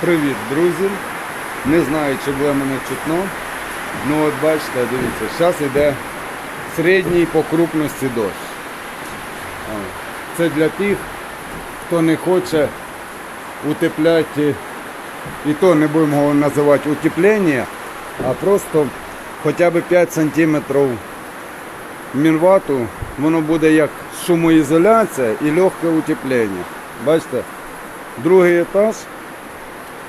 Привіт, друзі! Не знаю, чи буде мене чутно. Ну от бачите, дивіться, зараз йде середній по крупності дощ. Це для тих, хто не хоче утепляти, і то не будемо його називати утеплення, а просто хоча б 5 см мінвату, воно буде як шумоізоляція і легке утеплення. Бачите, другий етаж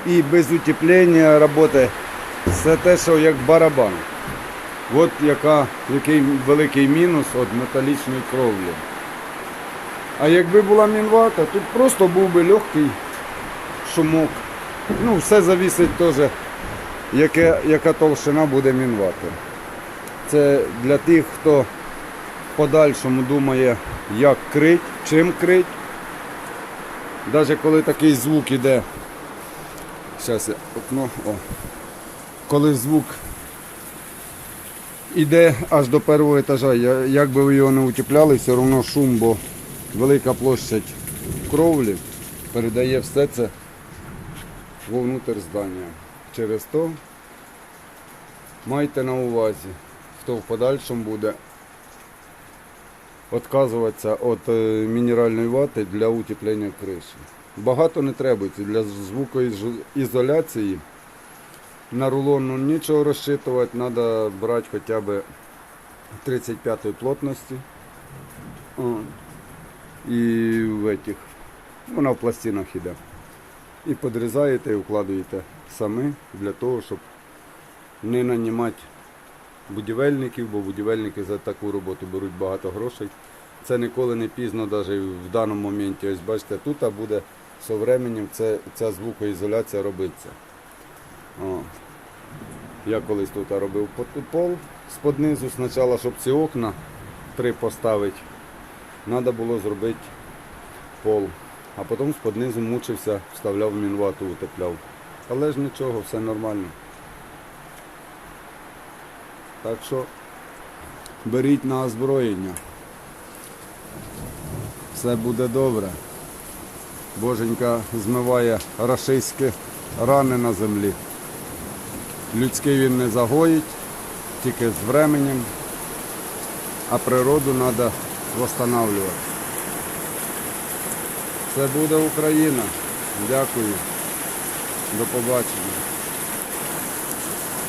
і без утеплення роботи. Це те, що як барабан. От яка, який великий мінус від металічної кровлі. А якби була мінвата, тут просто був би легкий шумок. Ну, все завісить теж, яке, яка товщина буде мінвати. Це для тих, хто в подальшому думає, як крить, чим крить. Навіть коли такий звук іде. Зараз я окно. О. Коли звук іде аж до першого етажа, як би ви його не утепляли, все одно шум, бо велика площадь кровлі передає все це вовнутрь здання. Через то майте на увазі, хто в подальшому буде відказуватися від е, мінеральної вати для утеплення криші. Багато не требується для звукоізоляції. На рулон ну, нічого розчитувати, треба брати хоча б 35 плотності. І в этих, вона в пластинах іде. І подрізаєте і вкладуєте самі для того, щоб не нанімати будівельників, бо будівельники за таку роботу беруть багато грошей. Це ніколи не пізно, навіть в даному моменті. Ось бачите, тут буде з временем це, ця звукоізоляція робиться. О. Я колись тут робив пол з-под низу, спочатку, щоб ці окна три поставити, треба було зробити пол. А потім з-под мучився, вставляв мінвату, утепляв. Але ж нічого, все нормально. Так що беріть на озброєння. Все буде добре. Боженька змиває рашистські рани на землі. Людський він не загоїть, тільки з временем, а природу треба встановлювати. Це буде Україна. Дякую. До побачення.